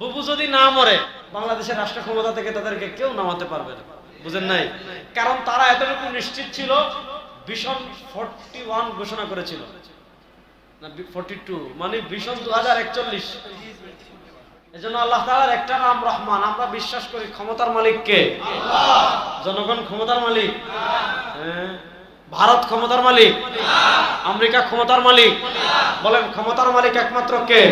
বুবু যদি না মরে বাংলাদেশের রাষ্ট্র ক্ষমতা থেকে তাদেরকে কেউ নামাতে পারবে না। বুঝেন নাই? কারণ তারা এতটুকু নিশ্চিত ছিল ভীষণ ফর্টি ওয়ান ঘোষণা করেছিল। না ফর্টি টু মানে ভীষণ দু হাজার একচল্লিশ। এজন্য আল্লাহ তাআলার একটা নাম রহমান। আমরা বিশ্বাস করি ক্ষমতার মালিক কে জনগণ ক্ষমতার মালিক। হ্যাঁ। ভারত ক্ষমতার মালিক। আমেরিকা ক্ষমতার মালিক। বলেন, ক্ষমতার মালিক একমাত্র কে?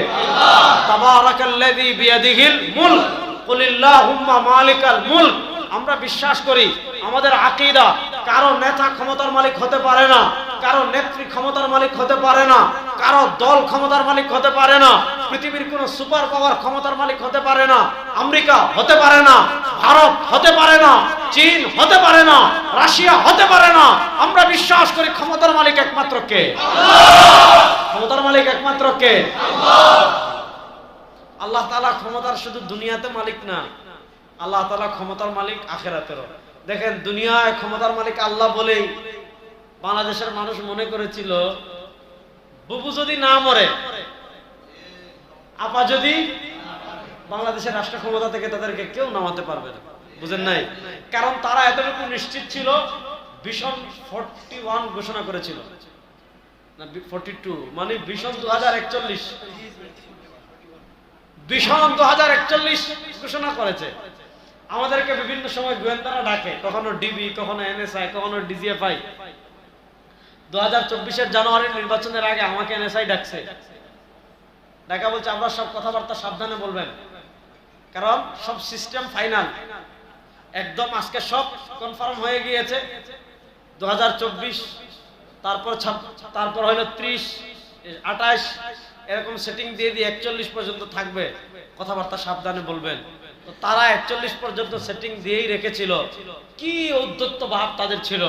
মুলক। আমরা বিশ্বাস করি, আমাদের আকিদা, কারও নেতা ক্ষমতার মালিক হতে পারে না, কারও নেত্রী ক্ষমতার মালিক হতে পারে না। কারও দল ক্ষমতার মালিক হতে পারে না, পৃথিবীর কোন সুপার পাওয়ার ক্ষমতার মালিক হতে পারে না, আমেরিকা হতে পারে না, ভারত হতে পারে না, চীন হতে পারে না, রাশিয়া হতে পারে না, আমরা বিশ্বাস করি ক্ষমতার মালিক একমাত্র কে? ক্ষমতার মালিক একমাত্র কে? আল্লাহ তাআলা ক্ষমতার শুধু দুনিয়াতে মালিক না, আল্লাহ তাআলা ক্ষমতার মালিক আখেরাতেরও। দেখেন, দুনিয়ায় ক্ষমতার মালিক আল্লাহ বলেই বাংলাদেশের মানুষ মনে করেছিল বুবু যদি না মরে, আপা যদি বাংলাদেশের রাষ্ট্র ক্ষমতা থেকে তাদেরকে কেউ নামাতে পারবে না। বুঝেন নাই? কারণ তারা এতটুকু নিশ্চিত ছিল, ভীষণ ফর্টি ওয়ান ঘোষণা করেছিল। মানে আমাদেরকে বিভিন্ন সময় গোয়েন্দারা ডাকে, কখনো ডিবি, কখনো এনএসআই, কখনো ডিজিএফআই। দু হাজার চব্বিশের জানুয়ারির নির্বাচনের আগে আমাকে এনএসআই ডাকছে। ডাকা বলছে, আমরা সব কথাবার্তা সাবধানে বলবেন। কারণ সব সিস্টেম ফাইনাল। একদম আজকে সব কনফার্ম হয়ে গিয়েছে। দু হাজার চব্বিশ, তারপর তারপর হলো ত্রিশ আঠাশ, এরকম সেটিং দিয়ে দিয়ে একচল্লিশ পর্যন্ত থাকবে। কথাবার্তা সাবধানে বলবেন। তারা একচল্লিশ পর্যন্ত সেটিং দিয়েই রেখেছিল। কি উদ্যত্ত ভাব তাদের ছিল?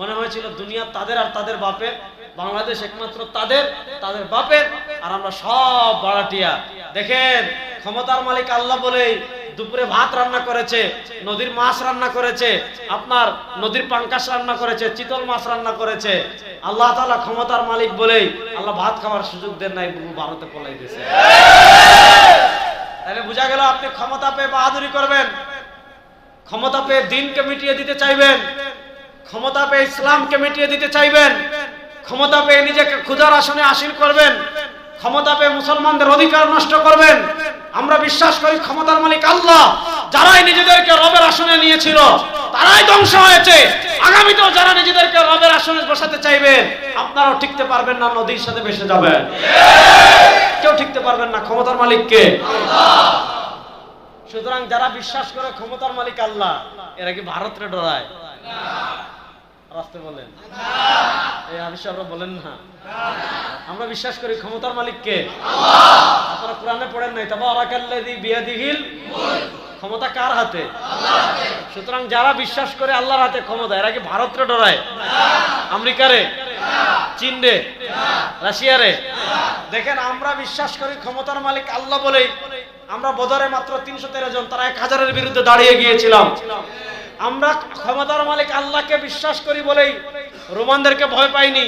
মনে হয়েছিল দুনিয়া তাদের আর তাদের বাপের, বাংলাদেশ একমাত্র তাদের তাদের বাপের, আর আমরা সব বাড়াটিয়া দেখেন, ক্ষমতার মালিক আল্লাহ বলেই দুপুরে ভাত রান্না করেছে, নদীর মাছ রান্না করেছে, আপনার নদীর পাঙ্কাশ রান্না করেছে, চিতল মাছ রান্না করেছে। আল্লাহ তালা ক্ষমতার মালিক বলেই আল্লাহ ভাত খাওয়ার সুযোগ দেন নাই ভারতে পলাই দিয়েছে তাহলে বোঝা গেল আপনি ক্ষমতা পেয়ে বাহাদুরি করবেন। ক্ষমতা পেয়ে দিনকে মিটিয়ে দিতে চাইবেন। ক্ষমতা পেয়ে ইসলামকে মিটিয়ে দিতে চাইবেন। ক্ষমতা পেয়ে নিজেকে ক্ষুধার আসনে আসীন করবেন। ক্ষমতা পেয়ে মুসলমানদের অধিকার নষ্ট করবেন। আমরা বিশ্বাস করি ক্ষমতার মালিক আল্লাহ। যারাই নিজেদেরকে রবের আসনে নিয়েছিল, তারাই ধ্বংস হয়েছে। আগামীতেও যারা নিজেদেরকে রবের আসনে বসাতে চাইবেন আপনারাও টিকতে পারবেন না, নদীর সাথে ভেসে যাবেন। কেউ টিকতে পারবেন না, ক্ষমতার মালিককে। সুতরাং যারা বিশ্বাস করে ক্ষমতার মালিক আল্লাহ, এরা কি ভারতরে ডরায়? রাস্তে বলেন। এই আবিষ্কার বলেন না। আমরা বিশ্বাস করি ক্ষমতার মালিককে। আপনারা কোরআনে পড়েন নাই তবে আরাকাল্লাযী বিয়াদিহিল ক্ষমতা কার হাতে? সুতরাং যারা বিশ্বাস করে আল্লাহর হাতে ক্ষমতা, এরা কি ভারতরে ডরায়? আমেরিকারে? চীন রে দেখেন, আমরা বিশ্বাস করি ক্ষমতার মালিক আল্লাহ বলেই আমরা বদরে মাত্র তিনশো তেরো জন, তারা এক হাজারের বিরুদ্ধে দাঁড়িয়ে গিয়েছিলাম। আমরা ক্ষমতার মালিক আল্লাহকে বিশ্বাস করি বলেই রোমানদেরকে ভয় পাইনি,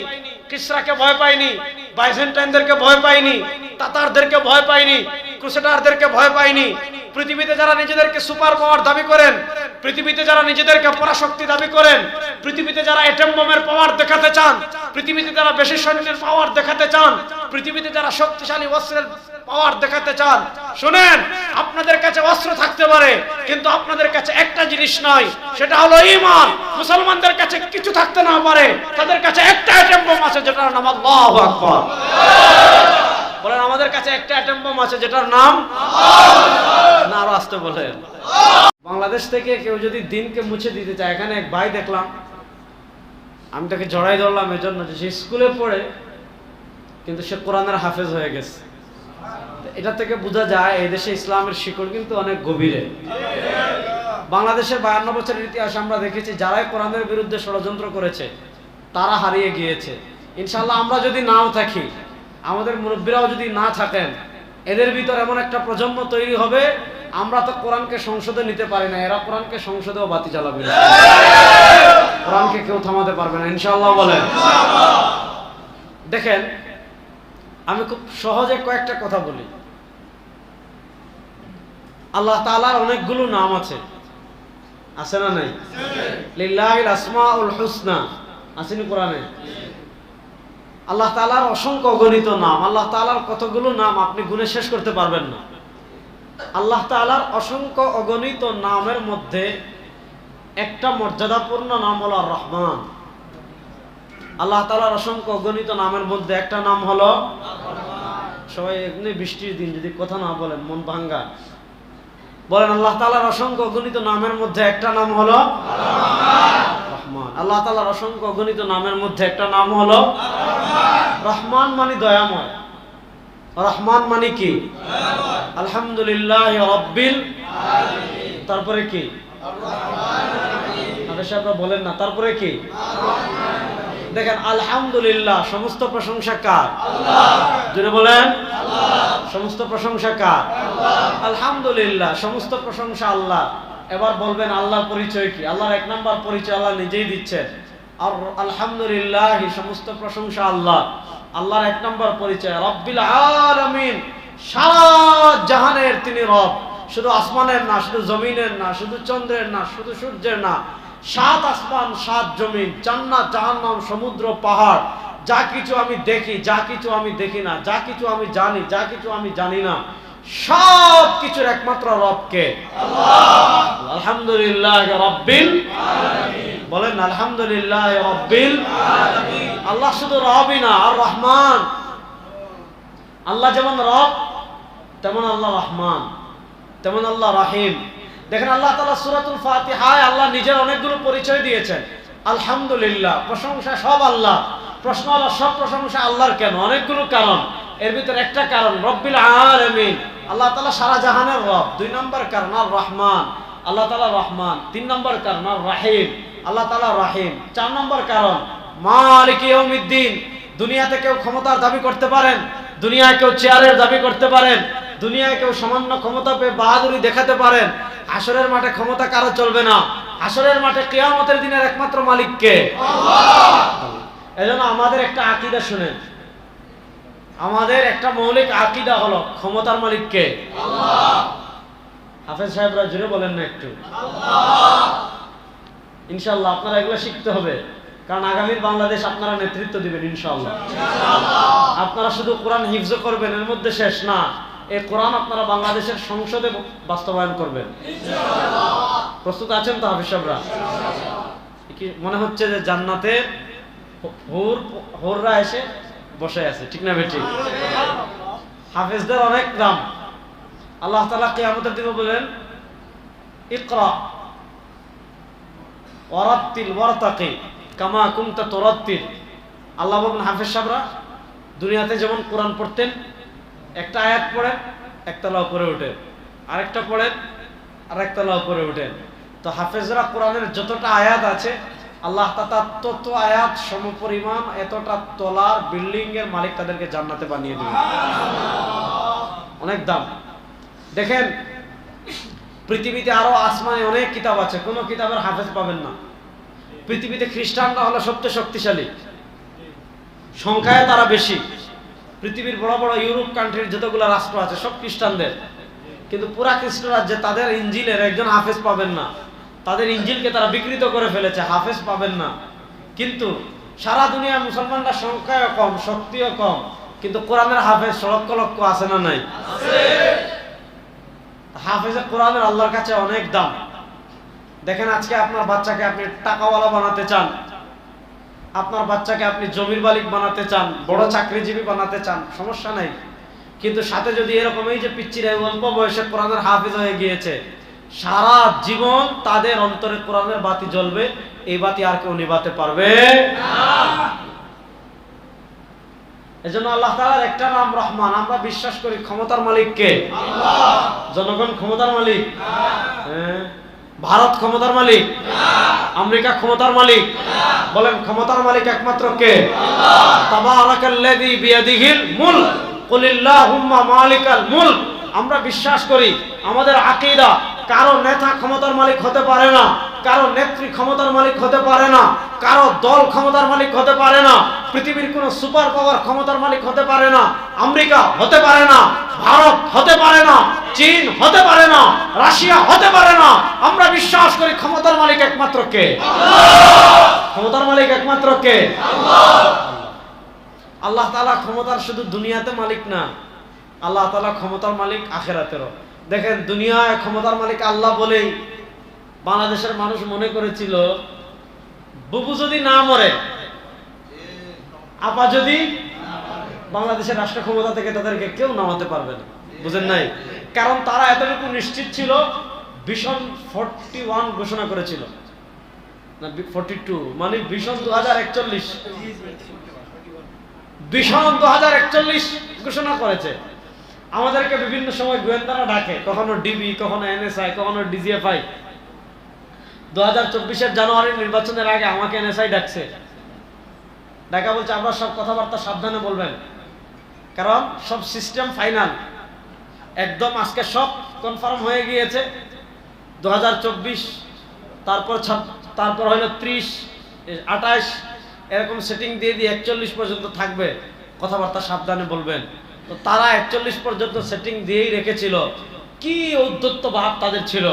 কিসরাকে ভয় পাইনি, বাইজেন্টাইনদেরকে ভয় পাইনি, তাতারদেরকে ভয় পাইনি, ক্রুসেডারদেরকে ভয় পাইনি পৃথিবীতে যারা নিজেদেরকে সুপার পাওয়ার দাবি করেন, পৃথিবীতে যারা নিজেদেরকে পরাশক্তি দাবি করেন, পৃথিবীতে যারা এটম বোমের পাওয়ার দেখাতে চান, পৃথিবীতে যারা বেশি সৈন্যের পাওয়ার দেখাতে চান, পৃথিবীতে যারা শক্তিশালী অস্ত্রের পাওয়ার দেখাতে চান। শুনেন, আপনাদের কাছে অস্ত্র থাকতে পারে, কিন্তু আপনাদের কাছে একটা জিনিস নয়, সেটা হলো ঈমান। মুসলমানদের কাছে কিছু থাকতে না পারে, তাদের কাছে একটা অ্যাটম বোম আছে, যেটার নাম আল্লাহু আকবার। বলেন আমাদের কাছে একটা অ্যাটম বোম আছে যেটার নাম না আরও আসতে বলেন বাংলাদেশ থেকে কেউ যদি দিনকে মুছে দিতে চায় এখানে এক ভাই দেখলাম আমি তাকে জড়াই ধরলাম এজন্য যে সে স্কুলে পড়ে কিন্তু সে কোরআনের হাফেজ হয়ে গেছে। এটা থেকে বোঝা যায় এই দেশে ইসলামের শিকড় কিন্তু অনেক গভীরে। বাংলাদেশের বায়ান্ন বছরের ইতিহাস আমরা দেখেছি যারাই কোরআনের বিরুদ্ধে ষড়যন্ত্র করেছে তারা হারিয়ে গিয়েছে। ইনশাল্লাহ আমরা যদি নাও থাকি আমাদের মুরব্বীরাও যদি না থাকেন, এদের ভিতর এমন একটা প্রজন্ম তৈরি হবে, আমরা তো কোরআনকে সংসদে নিতে পারি না, এরা কোরআনকে সংসদেও বাতি চালাবে না। কোরআনকে কেউ থামাতে পারবে না ইনশাল্লাহ বলেন। দেখেন, আমি খুব সহজে কয়েকটা কথা বলি। আল্লাহ তাআলার অনেকগুলো নাম আছে। আছে না নাই? লিল্লাহিল আসমাউল হুসনা। আসেনি কোরআনে? আল্লাহ তালার অসংখ্য অগণিত নাম, আল্লাহ তালার কতগুলো নাম আপনি গুনে শেষ করতে পারবেন না। আল্লাহ তাআলার অসংখ্য অগণিত নামের মধ্যে একটা মর্যাদাপূর্ণ নাম হলো রহমান আল্লাহ তালার অসংখ্য অগণিত নামের মধ্যে একটা নাম হলো সবাই এমনি বৃষ্টির দিন যদি কথা না বলেন, মন ভাঙ্গা বলেন, আল্লাহ তালার অসংখ্য অগণিত নামের মধ্যে একটা নাম হলো রহমান। আল্লাহ তাআলার অসংখ্য অগণিত নামের মধ্যে একটা নাম হলো রহমান। মানে দয়াময়। রহমান মানে কি? আলহামদুলিল্লাহ রব্বিল তারপরে কি? সাহেবরা বলেন না তারপরে কি? দেখেন আলহামদুলিল্লাহ সমস্ত প্রশংসা কার? জুড়ে বলেন। সমস্ত প্রশংসা কার? আলহামদুলিল্লাহ সমস্ত প্রশংসা আল্লাহ। এবার বলবেন আল্লাহর পরিচয় কি? আল্লাহর এক নাম্বার পরিচয় আল্লাহ নিজেই দিচ্ছেন। আর আলহামদুলিল্লাহ সমস্ত প্রশংসা আল্লাহ। আল্লাহর এক নম্বর পরিচয়, রব্বিল আলামিন, সারা জাহানের তিনি রব। শুধু আসমানের না, শুধু জমিনের না, শুধু চন্দ্রের না, শুধু সূর্যের না, সাত আসমান, সাত জমিন, জান্নাত, জাহান্নাম, সমুদ্র, পাহাড়, যা কিছু আমি দেখি, যা কিছু আমি দেখি না, যা কিছু আমি জানি, যা কিছু আমি জানি না। সব কিছুর একমাত্র রবকে আলহামদুলিল্লাহ রব্বিল বলেন আলহামদুলিল্লাহ রব্বিল আল্লাহ শুধু রবই না আর রহমান। আল্লাহ যেমন রব তেমন আল্লাহ রহমান। তেমন আল্লাহ রাহিম। দেখেন আল্লাহ তালা সুরাতুল ফাতিহায় আল্লাহ নিজের অনেকগুলো পরিচয় দিয়েছেন। আলহামদুলিল্লাহ। প্রশংসা সব আল্লাহ। প্রশ্ন হলো সব প্রশংসা আল্লাহর কেন? অনেকগুলো কারণ। এর ভিতরে একটা কারণ রব্বিল আলামিন। আল্লাহ তালা সারা জাহানের রব। দুই নম্বর কারণ আর রহমান। আল্লাহ তালা রহমান। তিন নম্বর কারণ আর রাহিম। আল্লাহ তালা রাহিম। চার নম্বর কারণ মালিক ইয়ৌমিদ্দিন দুনিয়াতে কেউ ক্ষমতার দাবি করতে পারেন দুনিয়ায় কেউ চেয়ারের দাবি করতে পারেন দুনিয়ায় কেউ সামান্য ক্ষমতা পেয়ে বাহাদুরি দেখাতে পারেন আসরের মাঠে ক্ষমতা কারও চলবে না। আসরের মাঠে কেয়ামতের দিনের একমাত্র মালিককে। এজন্য আমাদের একটা আকিদা শুনেন আমাদের একটা মৌলিক আকিদা হলো ক্ষমতার মালিককে। হাফেজ সাহেবরা জুড়ে বলেন না একটু। ইনশাল্লাহ আপনারা এগুলো শিখতে হবে। কারণ আগামীর বাংলাদেশ আপনারা নেতৃত্ব দিবেন ইনশাল্লাহ আপনারা শুধু কোরআন হিফজ করবেন এর মধ্যে শেষ না। এই কোরআন আপনারা বাংলাদেশের সংসদে বাস্তবায়ন করবেন। প্রস্তুত আছেন তো হাফিজ সাহেবরা? মনে হচ্ছে যে জান্নাতে হুর হুররা এসে বসে আছে, ঠিক না বেটি? হাফেজদের অনেক দাম। আল্লাহ তালা কিয়ামতের দিনে বলেন, ইকরা ওয়ারাত্তিল ওয়ারতাকি কামা কুমতা তোরাত্তিল। আল্লাহ বলেন হাফেজ সাহরা দুনিয়াতে যেমন কোরআন পড়তেন, একটা আয়াত পড়েন একতলা উপরে উঠেন আরেকটা পড়েন আরেকতলা উপরে উঠেন তো হাফেজরা কোরআনের যতটা আয়াত আছে আল্লাহ তাতা তত আয়াত সমপরিমাণ এতটা তলার বিল্ডিং এর মালিক তাদেরকে জান্নাতে বানিয়ে দেবে। অনেক দাম। দেখেন পৃথিবীতে আরও আসমানে অনেক কিতাব আছে কোনো কিতাবের হাফেজ পাবেন না। পৃথিবীতে খ্রিস্টানরা হলো সবচেয়ে শক্তিশালী। সংখ্যায় তারা বেশি। পৃথিবীর বড় বড় ইউরোপ কান্ট্রির যতগুলো রাষ্ট্র আছে সব খ্রিস্টানদের। কিন্তু পুরা খ্রিস্ট রাজ্যে তাদের ইঞ্জিলের একজন হাফেজ পাবেন না। তাদের ইঞ্জিলকে তারা বিকৃত করে ফেলেছে, হাফেজ পাবেন না। কিন্তু সারা দুনিয়া মুসলমানরা সংখ্যায় কম, শক্তিও কম, কিন্তু কোরআনের হাফেজ লক্ষ লক্ষ আছে না নাই? হাফেজে কোরআনের আল্লাহর কাছে অনেক দাম। দেখেন আজকে আপনার বাচ্চাকে আপনি টাকাওয়ালা বানাতে চান, আপনার বাচ্চাকে আপনি জমির মালিক বানাতে চান, বড় চাকরিজীবী বানাতে চান, সমস্যা নাই। কিন্তু সাথে যদি এরকম এই যে পিচ্ছিরা অল্প বয়সে কোরআনের হাফেজ হয়ে গিয়েছে সারা জীবন তাদের অন্তরে কোরআনের বাতি জ্বলবে এই বাতি আর কেউ নিভাতে পারবে এজন্য আল্লাহ তাআলার একটা নাম রহমান আমরা বিশ্বাস করি ক্ষমতার মালিক মালিককে জনগণ ক্ষমতার মালিক। হ্যাঁ। ভারত ক্ষমতার মালিক। আমেরিকা ক্ষমতার মালিক। বলেন ক্ষমতার মালিক একমাত্র কে? তাবারাকাল্লাযী বিয়াদিহিল মুলক। কুলিল্লাহুম্মা মালিকাল মুলক। আমরা বিশ্বাস করি আমাদের আকীদা কারও নেতা ক্ষমতার মালিক হতে পারে না, কারও নেত্রী ক্ষমতার মালিক হতে পারে না, কারও দল ক্ষমতার মালিক হতে পারে না, পৃথিবীর কোন সুপার পাওয়ার ক্ষমতার মালিক হতে পারে না, আমেরিকা হতে পারে না, ভারত হতে পারে না, চীন হতে পারে না, রাশিয়া হতে পারে না, আমরা বিশ্বাস করি ক্ষমতার মালিক একমাত্র কে? ক্ষমতার মালিক একমাত্র কে? আল্লাহ তালা ক্ষমতার শুধু দুনিয়াতে মালিক না, আল্লাহ তালা ক্ষমতার মালিক আখেরাতেরও। দেখেন, দুনিয়ায় ক্ষমতার মালিক আল্লাহ বলেই বাংলাদেশের মানুষ মনে করেছিল, বুবু যদি না মরে, আপা যদি বাংলাদেশের রাষ্ট্র ক্ষমতা থেকে তাদেরকে কেউ নামাতে পারবে না। বুঝেন নাই? কারণ তারা এতটুকু নিশ্চিত ছিল, ভীষণ ফোরটি ওয়ান ঘোষণা করেছিল। না টু মানে ভীষণ দু হাজার একচল্লিশ। ভীষণ দু হাজার একচল্লিশ ঘোষণা করেছে। আমাদেরকে বিভিন্ন সময় গোয়েন্দারা ডাকে, কখনো ডিবি, কখনো এনএসআই, কখনো ডিজিএফআই। দু হাজার চব্বিশের জানুয়ারির নির্বাচনের আগে আমাকে এনএসআই ডাকছে। ডাকা বলছে, আমরা সব কথাবার্তা সাবধানে বলবেন। কারণ সব সিস্টেম ফাইনাল। একদম আজকে সব কনফার্ম হয়ে গিয়েছে। দু হাজার চব্বিশ, তারপর তারপর হলো ত্রিশ আঠাশ, এরকম সেটিং দিয়ে দিয়ে একচল্লিশ পর্যন্ত থাকবে। কথাবার্তা সাবধানে বলবেন। তো তারা একচল্লিশ পর্যন্ত সেটিং দিয়েই রেখেছিল। কি উদ্যত্ত ভাব তাদের ছিল?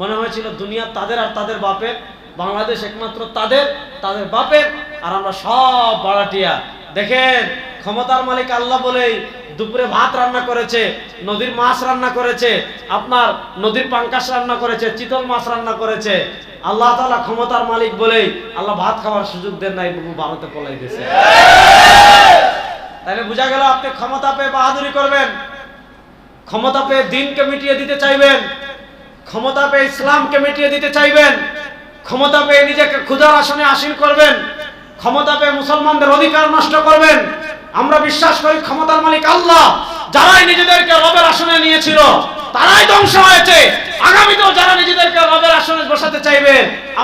মনে হয়েছিল দুনিয়া তাদের আর তাদের বাপের, বাংলাদেশ একমাত্র তাদের তাদের বাপের, আর আমরা সব বাড়াটিয়া দেখেন, ক্ষমতার মালিক আল্লাহ বলেই দুপুরে ভাত রান্না করেছে, নদীর মাছ রান্না করেছে, আপনার নদীর পাঙ্কাশ রান্না করেছে, চিতল মাছ রান্না করেছে। আল্লাহ তালা ক্ষমতার মালিক বলেই আল্লাহ ভাত খাওয়ার সুযোগ দেন নাই বাবু ভারতে পলাই দিয়েছে তাহলে বোঝা গেল আপনি ক্ষমতা পেয়ে বাহাদুরি করবেন। ক্ষমতা পেয়ে দিনকে মিটিয়ে দিতে চাইবেন। ক্ষমতা পেয়ে ইসলামকে মিটিয়ে দিতে চাইবেন। ক্ষমতা পেয়ে নিজেকে ক্ষুধার আসনে আসীন করবেন। ক্ষমতা পেয়ে মুসলমানদের অধিকার নষ্ট করবেন। আমরা বিশ্বাস করি ক্ষমতার মালিক আল্লাহ, যারাই নিজেদেরকে রবের আসনে নিয়েছিল। তারাই ধ্বংস হয়েছে। আগামীতেও যারা নিজেদেরকে রবের আসনে বসাতে চাইবে,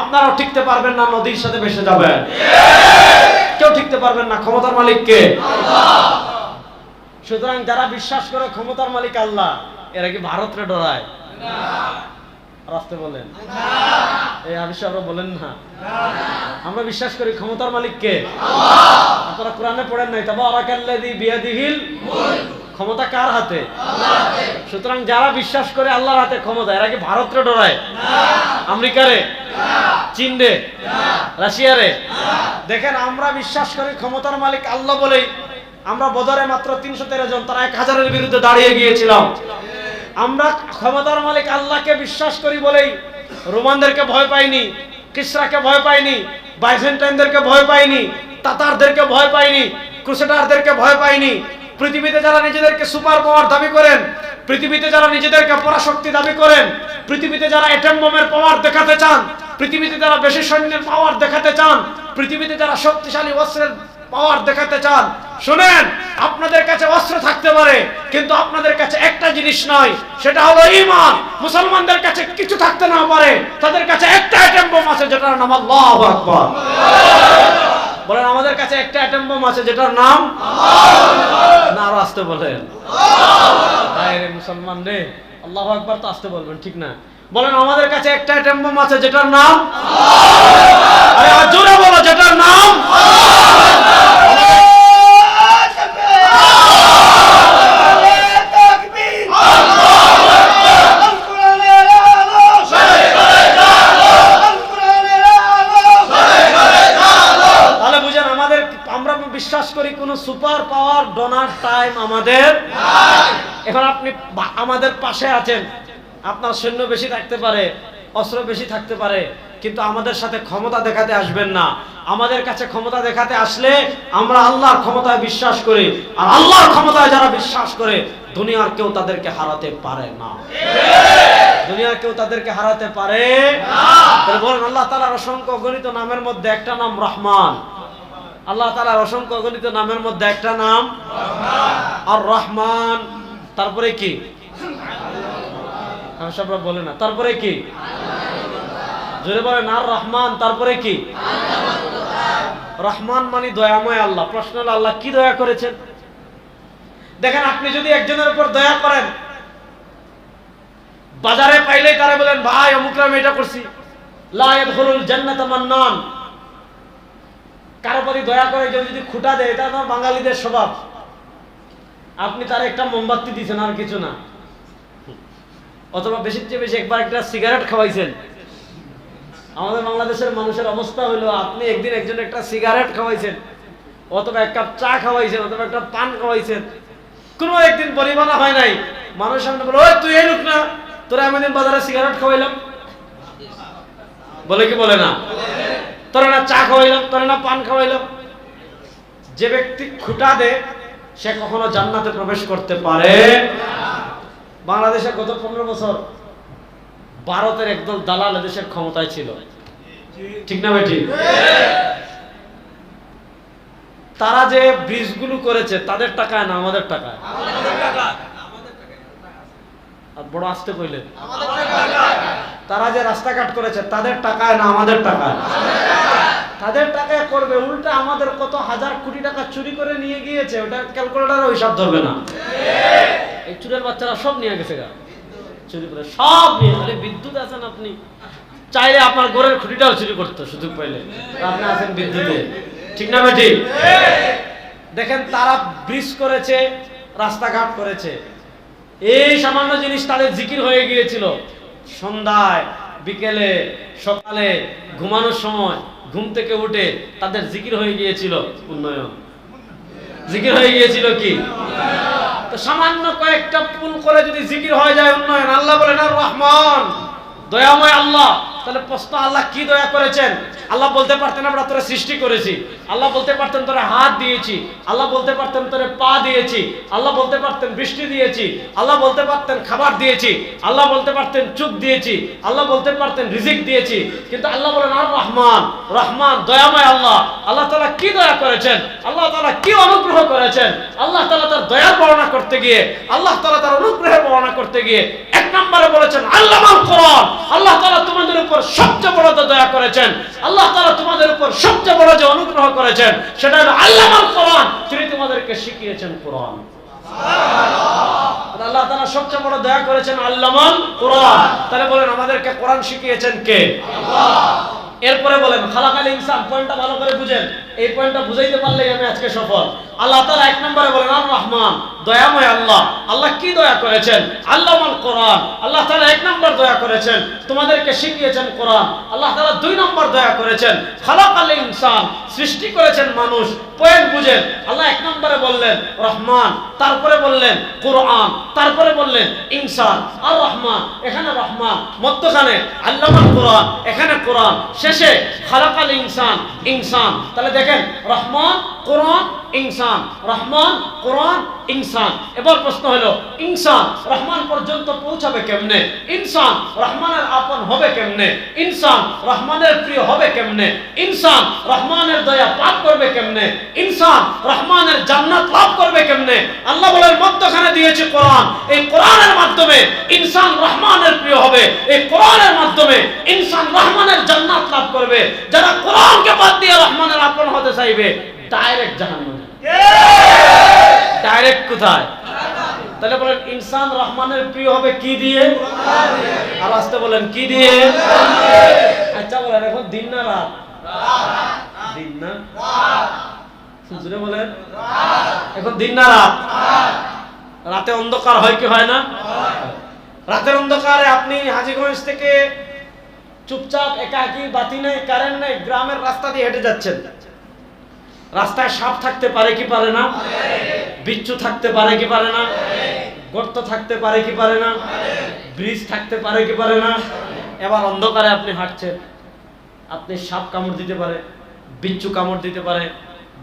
আপনারাও টিকতে পারবেন না নদীর সাথে ভেসে যাবেন। কেউ টিকতে পারবেন না ক্ষমতার মালিককে। সুতরাং যারা বিশ্বাস করে ক্ষমতার মালিক আল্লাহ, এরা কি ভারতরে ডরায়? রাস্তে বলেন। এই আবিষ্কার বলেন না। আমরা বিশ্বাস করি ক্ষমতার মালিক কে আপনারা কোরআনে পড়েন নাই তবে আরাকাল্লাযী বিয়াদিহিল ক্ষমতা কার হাতে? সুতরাং যারা বিশ্বাস করে আল্লাহর হাতে ক্ষমতা, এরা কি ভারতরে ডরায়? আমেরিকারে? চীন রে রাশিয়া রে দেখেন, আমরা বিশ্বাস করি ক্ষমতার মালিক আল্লাহ বলেই আমরা বদরে মাত্র তিনশো তেরো জন, তারা এক হাজারের বিরুদ্ধে দাঁড়িয়ে গিয়েছিলাম। আমরা ক্ষমতার মালিক আল্লাহকে বিশ্বাস করি বলেই রোমানদেরকে ভয় পাইনি, কিসরাকে ভয় পাইনি, বাইজেন্টাইনদেরকে ভয় পাইনি, তাতারদেরকে ভয় পাইনি, ক্রুসেডারদেরকে ভয় পাইনি পৃথিবীতে যারা নিজেদেরকে সুপার পাওয়ার দাবি করেন, পৃথিবীতে যারা নিজেদেরকে পরাশক্তি দাবি করেন, পৃথিবীতে যারা অ্যাটম বোমের পাওয়ার দেখাতে চান, পৃথিবীতে যারা বেশি সৈন্যের পাওয়ার দেখাতে চান, পৃথিবীতে যারা শক্তিশালী অস্ত্রের পাওয়ার দেখাতে চান, শুনেন, আপনাদের কাছে অস্ত্র থাকতে পারে, কিন্তু আপনাদের কাছে একটা জিনিস নয়, সেটা হলো ঈমান। মুসলমানদের কাছে কিছু থাকতে না পারে, তাদের কাছে একটা অ্যাটম বোম আছে, যেটার নাম আল্লাহু আকবার। বলেন আমাদের কাছে একটা অ্যাটম বোম আছে যেটার নাম না আরও আসতে বলেন। রে মুসলমান রে আল্লাহ একবার তো আসতে বলবেন ঠিক না? বলেন আমাদের কাছে একটা অ্যাটম বোম আছে যেটার নাম আরে আর জোরে বলো যেটার নাম তাহলে বুঝেন আমাদের আমরা বিশ্বাস করি কোন সুপার পাওয়ার ডোনার টাইম আমাদের এখন আপনি আমাদের পাশে আছেন। আপনার সৈন্য বেশি থাকতে পারে অস্ত্র বেশি থাকতে পারে কিন্তু আমাদের সাথে ক্ষমতা দেখাতে আসবেন না। আমাদের কাছে ক্ষমতা দেখাতে আসলে আমরা আল্লাহর ক্ষমতায় বিশ্বাস করি। আর আল্লাহর ক্ষমতায় যারা বিশ্বাস করে দুনিয়ার কেউ তাদেরকে হারাতে পারে না। দুনিয়ার কেউ তাদেরকে হারাতে পারে বলেন আল্লাহ তালার অসংখ্য গণিত নামের মধ্যে একটা নাম রহমান। আল্লাহ তালার অসংখ্য গণিত নামের মধ্যে একটা নাম আর রহমান তারপরে কি? সবরা বলে না। তারপরে কি? জোরে বলেন আর রহমান তারপরে কি? রহমান মানে দয়াময় আল্লাহ। প্রশ্ন আল্লাহ কি দয়া করেছেন? দেখেন, আপনি যদি একজনের উপর দয়া করেন, বাজারে পাইলেই তারা বলেন, ভাই অমুকরা আমি এটা করছি। লা ইয়াদখুলুল জান্নাতা মান্নান। কারও প্রতি দয়া করে কেউ যদি খুঁটা দেয়, এটা আমার বাঙালিদের স্বভাব। আপনি তার একটা মোমবাতি দিয়েছেন, আর কিছু না। অথবা বেশি চেয়ে বেশি একবার একটা সিগারেট খাওয়াইছেন। আমাদের বাংলাদেশের মানুষের অবস্থা হলো, আপনি একদিন একজন একটা সিগারেট খাওয়াইছেন, অথবা এক কাপ চা খাওয়াইছেন, অথবা একটা পান খাওয়াইছেন। কোনো একদিন পরিমাণা হয় নাই। মানুষ সামনে বলে, ওই, তুই এই লোক না, তোরা আমি বাজারে সিগারেট খাওয়াইলাম? বলে কি বলে না? তোরা না চা খাওয়াইলাম তোরা না পান খাওয়াইলাম যে ব্যক্তি খুঁটা দে সে কখনো জান্নাতে প্রবেশ করতে পারে বাংলাদেশে গত পনেরো বছর ভারতের একদল দালাল দেশের ক্ষমতায় ছিল। ঠিক না বেটি তারা যে ব্রিজগুলো করেছে তাদের টাকায় না আমাদের টাকায়? আর বড় আসতে কইলেন। তারা যে রাস্তাঘাট করেছে, তাদের টাকায় না আমাদের টাকায়? তাদের টাকায় করবে, উল্টা আমাদের কত হাজার কোটি টাকা চুরি করে নিয়ে গিয়েছে, ওটা ক্যালকুলেটারও হিসাব ধরবে না। এই চুরের বাচ্চারা সব নিয়ে গেছে গা। চুরি করে সব নিয়ে খালি বিদ্যুৎ আছেন আপনি। চাইলে আপনার ঘরের খুঁটিটাও চুরি করতো সুযোগ পাইলে। আপনি আছেন বিদ্যুতে। ঠিক না বেটি? দেখেন, তারা ব্রিজ করেছে, রাস্তাঘাট করেছে। এই সামান্য জিনিস তাদের জিকির হয়ে গিয়েছিল। সন্ধ্যায়, বিকেলে, সকালে, ঘুমানোর সময়, ঘুম থেকে উঠে তাদের জিকির হয়ে গিয়েছিল উন্নয়ন। জিকির হয়ে গিয়েছিল কি? তো সামান্য কয়েকটা পুল করে যদি জিকির হয়ে যায় উন্নয়ন, আল্লাহ বলেন, আর রহমান দয়াময় আল্লাহ, তাহলে প্রশ্ন আল্লাহ কি দয়া করেছেন? আল্লাহ বলতে পারতেন আমরা তোরা সৃষ্টি করেছি। আল্লাহ বলতে পারতেন তোরা হাত দিয়েছি। আল্লাহ বলতে পারতেন তোরে পা দিয়েছি। আল্লাহ বলতে পারতেন বৃষ্টি দিয়েছি। আল্লাহ বলতে পারতেন খাবার দিয়েছি। আল্লাহ বলতে পারতেন চুপ দিয়েছি। আল্লাহ বলতে পারতেন রিজিক দিয়েছি। কিন্তু আল্লাহ বলেন, আর রহমান রহমান, দয়াময় আল্লাহ আল্লাহ তালা কি দয়া করেছেন? আল্লাহ তালা কি অনুগ্রহ করেছেন? আল্লাহ তালা তার দয়ার বর্ণনা করতে গিয়ে, আল্লাহ তালা তার অনুগ্রহের বর্ণনা করতে গিয়ে এক নম্বরে বলেছেন আল্লাহ কোরআন। আল্লাহ তালা তোমাদের উপর সবচেয়ে বড় দয়া করেছেন, আল্লাহ তালা তোমাদের উপর সবচেয়ে বড় যে অনুগ্রহ করেছেন, সেটা হলো আল্লাহ কোরআন তিনি তোমাদেরকে শিখিয়েছেন কোরআন। আল্লাহ তাআলা সবচেয়ে বড় দয়া করেছেন আল্লামান কোরআন। তাহলে বলেন, আমাদেরকে কোরআন শিখিয়েছেন কে? এরপরে বলেন, খালাকাল ইনসান, পয়েন্টটা ভালো করে বুঝেন। এই পয়েন্টটা বুঝাইতে পারলেই আমি আজকে সফল। আল্লাহ তাআলা এক নম্বরে বলেন, আর রহমান। দয়াময় আল্লাহ। আল্লাহ কি দয়া করেছেন? আল্লামাল কোরআন। আল্লাহ তাআলা এক নম্বর দয়া করেছেন। তোমাদেরকে শিখিয়েছেন কোরআন। আল্লাহ তাআলা দুই নম্বর দয়া করেছেন। খালাকাল ইনসান। সৃষ্টি করেছেন মানুষ। পয়েন্ট বুঝেন। আল্লাহ এক নম্বরে বললেন, রহমান। তারপরে বললেন, কোরআন। তারপরে বললেন, ইনসান। আর রহমান, এখানে রহমান। মধ্যখানে আল্লামাল কোরআন, এখানে কোরআন। শেষে খালাকাল ইনসান ইনসান। তাহলে দেখেন, রহমান কোরআন, ইনসান। রহমান, কোরআন, ইনসান। এবার প্রশ্ন হলো, ইনসান রহমান পর্যন্ত পৌঁছাবে কেমনে? ইনসান রহমানের আপন হবে কেমনে? ইনসান রহমানের প্রিয় হবে কেমনে? ইনসান রহমানের দয়া পাপ করবে কেমনে? ইনসান রহমানের জান্নাত লাভ করবে কেমনে? আল্লাহ বলেন মধ্যখানে দিয়েছে কোরআন। এই কোরআনের মাধ্যমে ইনসান রহমানের প্রিয় হবে। এই কোরআনের মাধ্যমে ইনসান রহমানের জান্নাত লাভ করবে। যারা কোরআনকে বাদ দিয়ে রহমানের আপন হতে চাইবে ডাইরেক্ট জাহান্নামে ডাইরেক্ট কোথায়? তাহলে বলেন, ইনসান রহমানের প্রিয় হবে কি দিয়ে? আর আসতে বলেন, কি দিয়ে? আচ্ছা বলেন, এখন দিন না রাত? দিন না? বলেন, এখন দিন না রাত? রাতে অন্ধকার হয় কি হয় না? রাতের অন্ধকারে আপনি হাজিগঞ্জ থেকে চুপচাপ, একাকি, বাতি নেই কারেন্ট নেই, গ্রামের রাস্তা দিয়ে হেঁটে যাচ্ছেন। রাস্তায় সাপ থাকতে পারে কি পারে না? বিচ্ছু থাকতে পারে কি পারে না? গর্ত থাকতে পারে কি পারে না? ব্রিজ থাকতে পারে কি পারে না? এবার অন্ধকারে আপনি হাঁটছেন। আপনি সাপ কামড় দিতে পারে, বিচ্ছু কামড় দিতে পারে,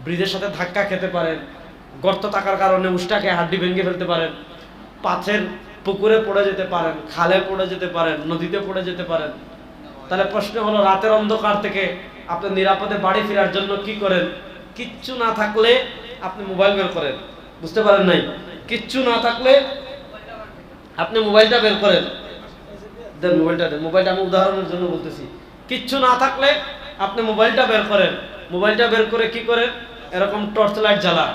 ব্রিজের সাথে ধাক্কা খেতে পারেন গর্ত থাকার কারণে উষ্টাকে হাড্ডি ভেঙে ফেলতে পারেন, পাথের পুকুরে পড়ে যেতে পারেন, খালে পড়ে যেতে পারেন, নদীতে পড়ে যেতে পারেন। তাহলে প্রশ্ন হলো, রাতের অন্ধকার থেকে আপনি নিরাপদে বাড়ি ফেরার জন্য কি করেন? কিচ্ছু না থাকলে আপনি মোবাইল বের করেন। বুঝতে পারেন নাই? কিচ্ছু না থাকলে আপনি মোবাইলটা বের করেন। দেন মোবাইলটা দেন। মোবাইলটা আমি উদাহরণের জন্য বলতেছি। কিচ্ছু না থাকলে আপনি মোবাইলটা বের করেন। মোবাইলটা বের করে কি করেন? এরকম টর্চ লাইট জ্বালা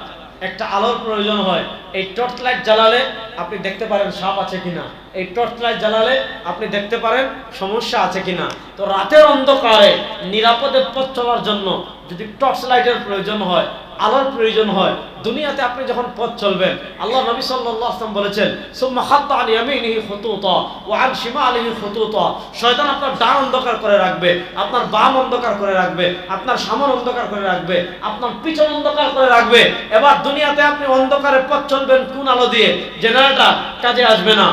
একটা আলোর প্রয়োজন হয়। এই টর্চ লাইট জ্বালালে আপনি দেখতে পারেন সাপ আছে কিনা। এই টর্চ লাইট জ্বালালে আপনি দেখতে পারেন সমস্যা আছে কিনা। তো রাতের অন্ধকারে নিরাপদে পথ চলার জন্য যদি টর্চ লাইটের প্রয়োজন হয় আলোর প্রয়োজন হয়। দুনিয়াতে আপনি যখন পথ চলবেন, আল্লাহ নবী ওয়াসাল্লাম বলেছেন, সুম্মা খাত্তা আন ইয়ামিনিহি খুতুতা ওয়া আন শিমালিহি খুতুতা। শয়তান আপনার ডান অন্ধকার করে রাখবে, আপনার বাম অন্ধকার করে রাখবে, আপনার সামন অন্ধকার করে রাখবে, আপনার পিছন অন্ধকার করে রাখবে। এবার দুনিয়াতে আপনি অন্ধকারে পথ চলবেন কোন আলো দিয়ে? জেনারেটর কাজে আসবে না।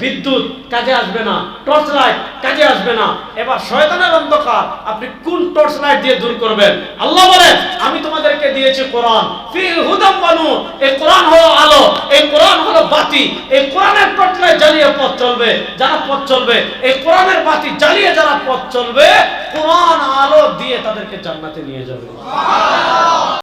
বিদ্যুৎ কাজে আসবে না টর্চ লাইট কাজে আসবে না। এবার শয়তানের অন্ধকার, আপনি কোন টর্চ লাইট দিয়ে দূর করবেন? আল্লাহ বলেন, আমি তোমাদেরকে দিয়েছি কোরআন। ফি হুদাম বানু এই কোরআন হলো আলো, এই কোরআন হলো বাতি। এই কোরআনের টর্চ লাইট জ্বালিয়ে পথ চলবে, যারা পথ চলবে, এই কোরআনের বাতি জ্বালিয়ে যারা পথ চলবে, কোরআন আলো দিয়ে তাদেরকে জান্নাতে নিয়ে যাবে।